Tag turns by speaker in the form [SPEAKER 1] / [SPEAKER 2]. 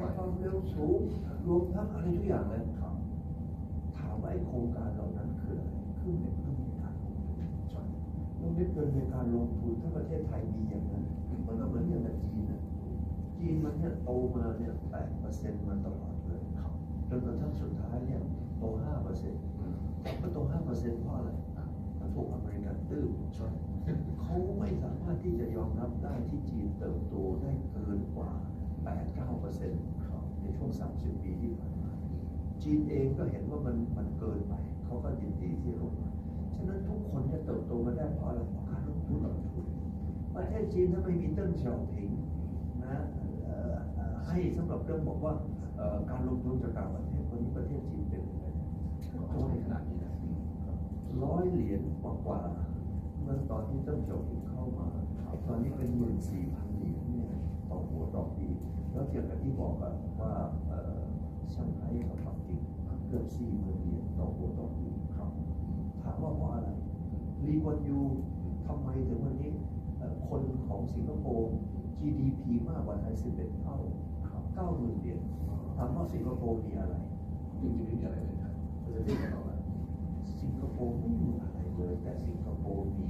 [SPEAKER 1] ฟความเร็วสูงรวมทั้งอะไรทุกอย่างเลย
[SPEAKER 2] ครับ
[SPEAKER 1] ถามว่าไอ้โครงการเหล่านั้นคืออะไรคือเม็ดเงินในการลงทุน
[SPEAKER 2] ใช่
[SPEAKER 1] แล้วเม็ดเงินในการลงทุนถ้าประเทศไทยมีอย่างนั้น มันก็เหมือนอย่างจีนนะจีนมันเนี่ยโตมาเนี่ยแปดเปอร์เซ็นต์มาตลอดเลย
[SPEAKER 2] ครับ
[SPEAKER 1] จนกระทั่งสุดท้ายเนี่ยโตห้าเปอร์เซ็นต์
[SPEAKER 2] อืม
[SPEAKER 1] มันโตห้าเปอร์เซ็นต์เพราะอะไรมันถูกอเมริกันตื้อ
[SPEAKER 2] ใช่
[SPEAKER 1] เขาไม่สามารถที่จะยอมรับได้ที่จีนเติบโตได้เกินกว่า 8-9เปอร์เซ็นต์
[SPEAKER 2] ครับ
[SPEAKER 1] ในช่วง 30 ปีที่ผ่านมา จีนเองก็เห็นว่ามันมันเกินไป เขาก็ยินดีที่ลงมา ฉะนั้นทุกคนเนี่ยเติบโตมาได้เพราะอะไรเพราะการลงทุนลงทุนประเทศจีนถ้าไม่มีเติ้งเฉียวผิงนะให้สำหรับเรื่องบอกว่าการลงทุนจากต่างประเทศวันนี้ประเทศจีนเป็นยังไง
[SPEAKER 2] ก็ไม่ขนาดนี้นะร้
[SPEAKER 1] อยเหรียญกว่ากว่าเมื่อตอนที่เติ้งเฉียวผิงเข้ามา ตอนนี้เป็นหมื่นสี่พัน ว่าเอ่อช่างไห้กับปักกิ่งเกือบสี่หมื่นเหรียญต่อหัวต่อปี
[SPEAKER 2] ครับ
[SPEAKER 1] ถามว่าเพราะอะไรรีกวนยูทำไมถึงวันนี้เอ่อคนของสิงคโปร์ GDP มากกว่าไทย11เท่า
[SPEAKER 2] ครับ
[SPEAKER 1] 90,000เหรียญถามว่าสิงคโปร์มีอะไร
[SPEAKER 2] จริงๆไม่มีอะไรเลยครับเราจะเรียกกันออกมา
[SPEAKER 1] สิงคโปร์ไม่มีอะไรเลย แต่สิงคโปร์มี